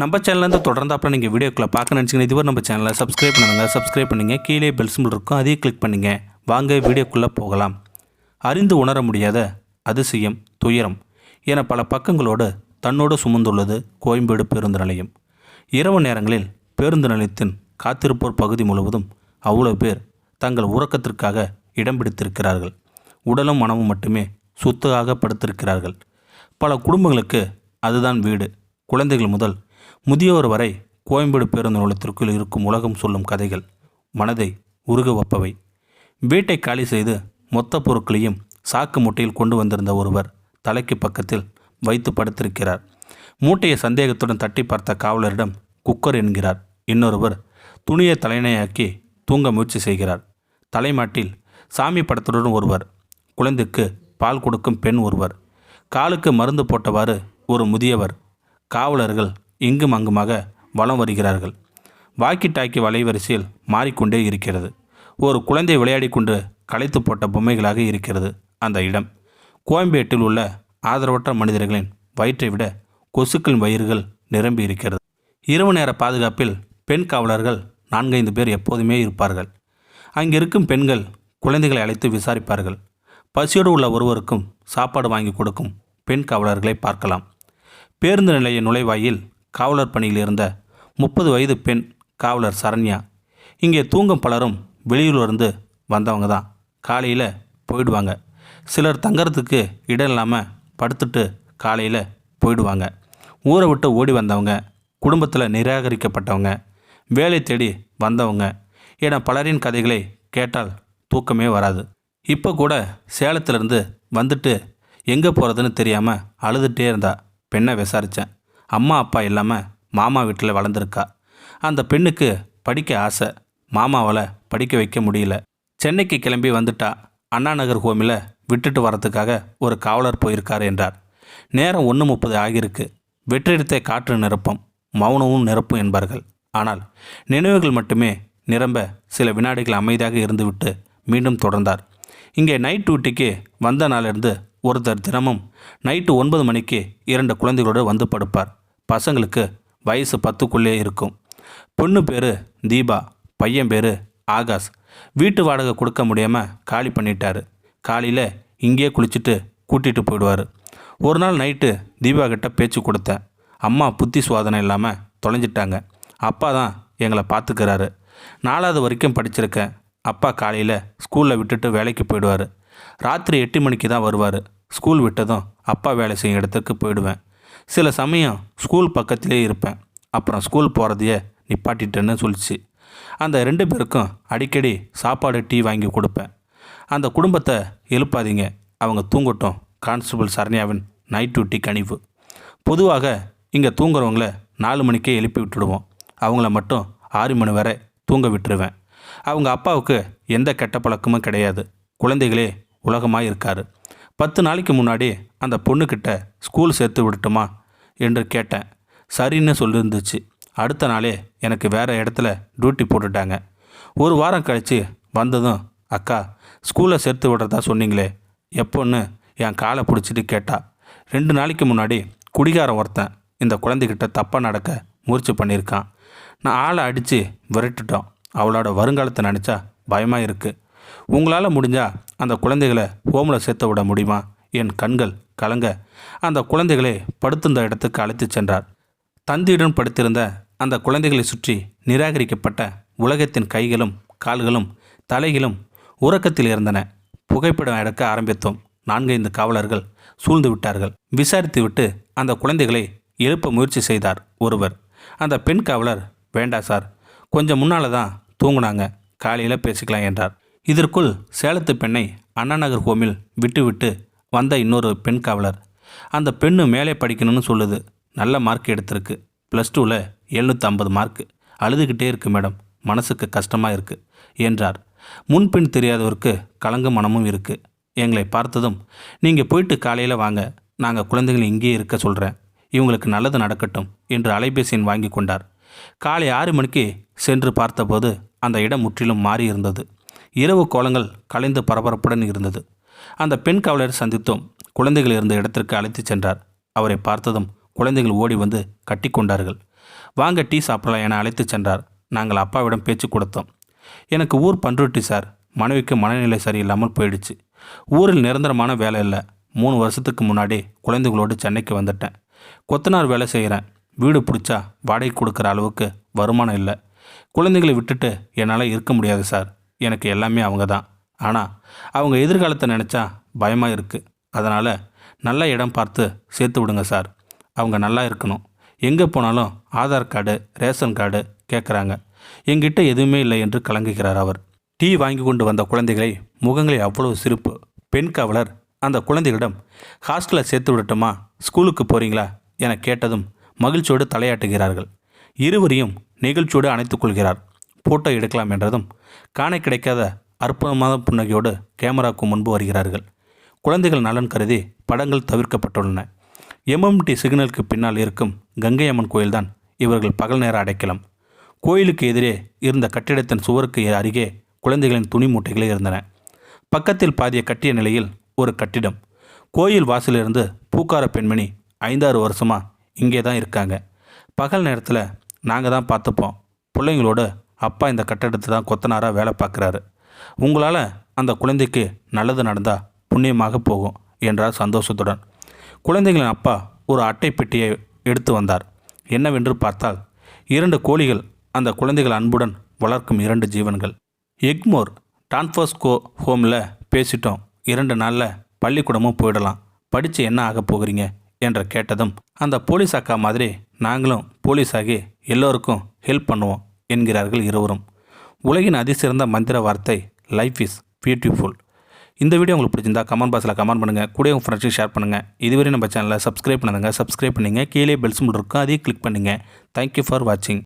நம்ம சேனல்லேருந்து தொடர்ந்து அப்புறம் நீங்கள் வீடியோக்குள்ளே பார்க்க நினச்சிங்கன்னா இதுவரை நம்ம சேனலை சப்ஸ்கிரைப் பண்ணுங்கள் சப்ஸ்கிரைப் பண்ணுங்கள் கீழே பெல் சிம்பிள் இருக்கும் அதையும் கிளிக் பண்ணுங்கள் வாங்க வீடியோக்குள்ளே போகலாம். அறிந்து உணர முடியாத அதிசயம் துயரம் என பல பக்கங்களோடு தன்னோடு சுமந்துள்ளது கோயம்பேடு பேருந்து நிலையம். இரவு நேரங்களில் பேருந்து நிலையத்தின் காத்திருப்போர் பகுதி முழுவதும் அவ்வளோ பேர் தங்கள் உறக்கத்திற்காக இடம் பிடித்திருக்கிறார்கள். உடலும் மனமும் மட்டுமே சுத்தாக படுத்திருக்கிறார்கள். பல குடும்பங்களுக்கு அதுதான் வீடு. குழந்தைகள் முதல் முதியோர் வரை கோயம்பேடு பேருந்து நிலையத்திற்குள் இருக்கும் உலகம் சொல்லும் கதைகள். மனதை உருக வைப்பவை. வீட்டை காலி செய்து மொத்த பொருட்களையும் சாக்கு மூட்டையில் கொண்டு வந்திருந்த ஒருவர் தலைக்கு பக்கத்தில் வைத்து படுத்திருக்கிறார். மூட்டையை சந்தேகத்துடன் தட்டி பார்த்த காவலரிடம் குக்கர் என்கிறார். இன்னொருவர் துணியை தலையணையாக்கி தூங்க முயற்சி செய்கிறார். தலைமாட்டில் சாமி படத்துடன் ஒருவர் குழந்தைக்கு பால் கொடுக்கும் பெண் ஒருவர். காலுக்கு மருந்து போட்டவாறு ஒரு முதியவர் காவலர்கள் இங்கும் அங்குமாக வலம் வருகிறார்கள். வாக்கி டாக்கி வலைவரிசையில் மாறிக்கொண்டே இருக்கிறது. ஒரு குழந்தை விளையாடி கொண்டு களைத்து போட்ட பொம்மைகளாக இருக்கிறது அந்த இடம். கோயம்பேட்டில் உள்ள ஆதரவற்ற மனிதர்களின் வயிற்றை விட கொசுக்களின் வயிறுகள் நிரம்பி இருக்கிறது. இரவு நேர பாதுகாப்பில் பெண் காவலர்கள் நான்கைந்து பேர் எப்போதுமே இருப்பார்கள். அங்கிருக்கும் பெண்கள் குழந்தைகளை அழைத்து விசாரிப்பார்கள். பசியோடு உள்ள ஒருவருக்கும் சாப்பாடு வாங்கி கொடுக்கும் பெண் காவலர்களை பார்க்கலாம். பேருந்து நிலைய நுழைவாயில் காவலர் பணியில் இருந்த முப்பது வயது பெண் காவலர் சரண்யா. இங்கே தூங்கும் பலரும் வெளியூர்லேருந்து வந்தவங்க தான். காலையில் போயிடுவாங்க. சிலர் தங்கறதுக்கு இடம் இல்லாமல் படுத்துட்டு காலையில் போயிடுவாங்க. ஊரை விட்டு ஓடி வந்தவங்க குடும்பத்தில் நிராகரிக்கப்பட்டவங்க வேலை தேடி வந்தவங்க என பலரின் கதைகளை கேட்டால் தூக்கமே வராது. இப்போ கூட சேலத்திலேருந்து வந்துட்டு எங்கே போகிறதுன்னு தெரியாமல் அழுதுகிட்டே இருந்தா. பெண்ணை விசாரித்தேன் அம்மா அப்பா இல்லாமல் மாமா வீட்டில் வளர்ந்துருக்கா. அந்த பெண்ணுக்கு படிக்க ஆசை. மாமாவால் படிக்க வைக்க முடியல. சென்னைக்கு கிளம்பி வந்துட்டா. அண்ணா நகர் ஹோமில் விட்டுட்டு வரத்துக்காக ஒரு காவலர் போயிருக்கார் என்றார். நேரம் ஒன்று முப்பது ஆகியிருக்கு. வெற்றிடத்தை காற்று நிரப்பும் மௌனமும் நிரப்பும் என்பார்கள். ஆனால் நினைவுகள் மட்டுமே நிரம்ப சில வினாடிகள் அமைதியாக இருந்துவிட்டு மீண்டும் தொடர்ந்தார். இங்கே நைட் டியூட்டிக்கு வந்த நாளிலிருந்து ஒருத்தர் தினமும் நைட்டு ஒன்பது மணிக்கு இரண்டு குழந்தைகளோடு வந்து படுப்பார். பசங்களுக்கு வயசு பத்துக்குள்ளே இருக்கும். பொண்ணு பேர் தீபா பையன் பேர் ஆகாஷ். வீட்டு வாடகை கொடுக்க முடியாமல் காலி பண்ணிட்டாரு. காலையில் இங்கேயே குளிச்சுட்டு கூட்டிகிட்டு போயிடுவார். ஒரு நாள் நைட்டு தீபா கிட்ட பேச்சு கொடுத்தேன். அம்மா புத்தி சுவாதனை இல்லாமல் தொலைஞ்சிட்டாங்க. அப்பா தான் எங்களை பார்த்துக்கிறாரு. நாலாவது வரைக்கும் படிச்சிருக்கேன். அப்பா காலையில் ஸ்கூலில் விட்டுட்டு வேலைக்கு போயிடுவார். ராத்திரி எட்டு மணிக்கு தான் வருவார். ஸ்கூல் விட்டதும் அப்பா வேலை செய்யும் இடத்துக்கு போயிடுவேன். சில சமயம் ஸ்கூல் பக்கத்திலே இருப்பேன். அப்புறம் ஸ்கூல் போகிறதையே நிப்பாட்டிட்டேன்னு சொல்லிச்சு. அந்த ரெண்டு பேருக்கும் அடிக்கடி சாப்பாடு டீ வாங்கி கொடுப்பேன். அந்த குடும்பத்தை எழுப்பாதீங்க. அவங்க தூங்கட்டும். கான்ஸ்டபிள் சரண்யாவின் நைட் டியூட்டி கனிவு. பொதுவாக இங்கே தூங்குறவங்கள நாலு மணிக்கே எழுப்பி விட்டுடுவோம். அவங்கள மட்டும் ஆறு மணி வரை தூங்க விட்டுருவேன். அவங்க அப்பாவுக்கு எந்த கெட்ட பழக்கமும் கிடையாது. குழந்தைகளே உலகமாக இருக்கார் பத்து நாளைக்கு முன்னாடி அந்த பொண்ணுக்கிட்ட ஸ்கூல் சேர்த்து விடட்டுமா என்று கேட்டேன். சரின்னு சொல்லியிருந்துச்சு அடுத்த நாளே எனக்கு வேறு இடத்துல டியூட்டி போட்டுட்டாங்க. ஒரு வாரம் கழித்து வந்ததும் அக்கா ஸ்கூலில் சேர்த்து விடுறதா சொன்னீங்களே எப்போன்னு என் காலை பிடிச்சிட்டு கேட்டா. ரெண்டு நாளைக்கு முன்னாடி குடிகாரன் ஒருத்தன் இந்த குழந்தைகிட்ட தப்பாக நடக்க முயற்சி பண்ணியிருக்கான். நான் ஆளை அடித்து விரட்டுட்டோம். அவளோட வருங்காலத்தை நினச்சா பயமாக இருக்குது உங்களால் முடிஞ்சால் அந்த குழந்தைகளை ஹோமில் சேர்த்து விட முடியுமா? என் கண்கள் கலங்க. அந்த குழந்தைகளை படுத்திருந்த இடத்துக்கு அழைத்துச் சென்றார். தந்தியுடன் படுத்திருந்த அந்த குழந்தைகளை சுற்றி நிராகரிக்கப்பட்ட உலகத்தின் கைகளும் கால்களும் தலைகளும் உறக்கத்தில் இருந்தன. புகைப்படம் எடுக்க ஆரம்பித்தோம். நான்கைந்து காவலர்கள் சூழ்ந்து விட்டார்கள். விசாரித்துவிட்டு அந்த குழந்தைகளை எழுப்ப முயற்சி செய்தார் ஒருவர். அந்த பெண் காவலர் வேண்டா சார் கொஞ்சம் முன்னால் தான் தூங்குனாங்க. காலையில் பேசிக்கலாம் என்றார். இதற்குள் சேலத்து பெண்ணை அண்ணாநகர் ஹோமில் விட்டுவிட்டு வந்த இன்னொரு பெண் காவலர். அந்த பெண்ணு மேலே படிக்கணும்னு சொல்லுது. நல்ல மார்க் எடுத்திருக்கு. ப்ளஸ் டூவில் எழுநூற்றம்பது மார்க். மார்க்கு அழுதுகிட்டே இருக்கு மேடம். மனசுக்கு கஷ்டமாக இருக்குது என்றார். முன்பின் தெரியாதவருக்கு கலங்க மனமும் இருக்குது எங்களை பார்த்ததும் நீங்கள் போயிட்டு காலையில் வாங்க. நாங்கள் குழந்தைகளை இங்கேயே இருக்க சொல்கிறேன் இவங்களுக்கு நல்லது நடக்கட்டும் என்று அலைபேசியின் வாங்கி கொண்டார். காலை ஆறு மணிக்கு சென்று பார்த்தபோது அந்த இடம் முற்றிலும் மாறி இருந்தது இரவு கோலங்கள் கலைந்து பரபரப்புடன் இருந்தது. அந்த பெண் காவலரை சந்தித்தோம் குழந்தைகள் இருந்த இடத்திற்கு அழைத்துச் சென்றார். அவரை பார்த்ததும் குழந்தைகள் ஓடி வந்து கட்டி கொண்டார்கள். வாங்க டீ சாப்பிடலாம் என அழைத்துச் சென்றார். நாங்கள் அப்பாவிடம் பேச்சு கொடுத்தோம். எனக்கு ஊர் பண்ருட்டி சார். மனைவிக்கு மனநிலை சரியில்லாமல் போயிடுச்சு. ஊரில் நிரந்தரமான வேலை இல்லை. மூணு வருஷத்துக்கு முன்னாடி குழந்தைகளோடு சென்னைக்கு வந்துட்டேன். கொத்தனார் வேலை செய்கிறேன் வீடு பிடிச்சா வாடகை கொடுக்குற அளவுக்கு வருமானம் இல்லை. குழந்தைகளை விட்டுட்டு என்னால் இருக்க முடியாது சார். எனக்கு எல்லாமே அவங்க தான். ஆனால் அவங்க எதிர்காலத்தை நினச்சா பயமாக இருக்குது அதனால் நல்ல இடம் பார்த்து சேர்த்து விடுங்க சார். அவங்க நல்லா இருக்கணும். எங்கே போனாலும் ஆதார் கார்டு ரேஷன் கார்டு கேட்குறாங்க என்கிட்ட எதுவுமே இல்லை என்று கலங்குகிறார் அவர். டீ வாங்கி கொண்டு வந்த குழந்தைகளை முகங்களை அவ்வளவு சிரிப்பு. பெண் காவலர் அந்த குழந்தைகளிடம் ஹாஸ்டலில் சேர்த்து விடட்டுமா? ஸ்கூலுக்கு போகிறீங்களா என கேட்டதும் மகிழ்ச்சியோடு தலையாட்டுகிறார்கள். இருவரையும் நிகழ்ச்சியோடு அணைத்துக் கொள்கிறார். ஃபோட்டோ எடுக்கலாம் என்றதும் காண கிடைக்காத அற்புதமான புன்னகையோடு கேமராவுக்கு முன்பு வருகிறார்கள். குழந்தைகள் நலன் கருதி படங்கள் தவிர்க்கப்பட்டுள்ளன. எம்எம்டி சிக்னலுக்கு பின்னால் இருக்கும் கங்கை அம்மன் கோயில்தான் இவர்கள் பகல் நேர அடைக்கலம். கோயிலுக்கு எதிரே இருந்த கட்டிடத்தின் சுவருக்கு அருகே குழந்தைகளின் துணி மூட்டைகளே இருந்தன. பக்கத்தில் பாதிய கட்டிய நிலையில் ஒரு கட்டிடம். கோயில் வாசலிருந்து பூக்கார பெண்மணி ஐந்தாறு வருஷமா இங்கே தான் இருக்காங்க. பகல் நேரத்தில் நாங்கள் தான் பார்த்துப்போம். பிள்ளைங்களோட அப்பா இந்த கட்டடத்தை தான் கொத்தனாராக வேலை பார்க்குறாரு. உங்களால் அந்த குழந்தைக்கு நல்லது நடந்தால் புண்ணியமாக போகும் என்றார் சந்தோஷத்துடன். குழந்தைகளின் அப்பா ஒரு அட்டை பெட்டியை எடுத்து வந்தார். என்னவென்று பார்த்தால் இரண்டு கோழிகள் அந்த குழந்தைகள் அன்புடன் வளர்க்கும் இரண்டு ஜீவன்கள். எக்மோர் டான்ஃபோஸ்கோ ஹோமில் பேசிட்டோம் இரண்டு நாளில் பள்ளிக்கூடமும் போயிடலாம் படித்து என்ன ஆக போகிறீங்க? என்ற கேட்டதும் அந்த போலீஸ் அக்கா மாதிரி நாங்களும் போலீஸாகி எல்லோருக்கும் ஹெல்ப் பண்ணுவோம் என்கிறார்கள் இருவரும். உலகின் அதிசிறந்த மந்திர வார்த்தை லைஃப் இஸ் பியூட்டிஃபுல் இந்த வீடியோ உங்களுக்கு பிடிச்சிருந்தா கமெண்ட் பாக்ஸில் கமெண்ட் பண்ணுங்கள் கூட உங்கள் ஃப்ரெண்ட்ஸுக்கு ஷேர் பண்ணுங்கள் இதுவரை நம்ம சேனலை சப்ஸ்கிரைப் பண்ணுங்க சப்ஸ்கிரைப் பண்ணிங்க. கீழே பெல்ஸ் சிம்பிள் இருக்கும் அதையும் கிளிக் பண்ணுங்கள் தேங்க்யூ ஃபார் வாட்சிங்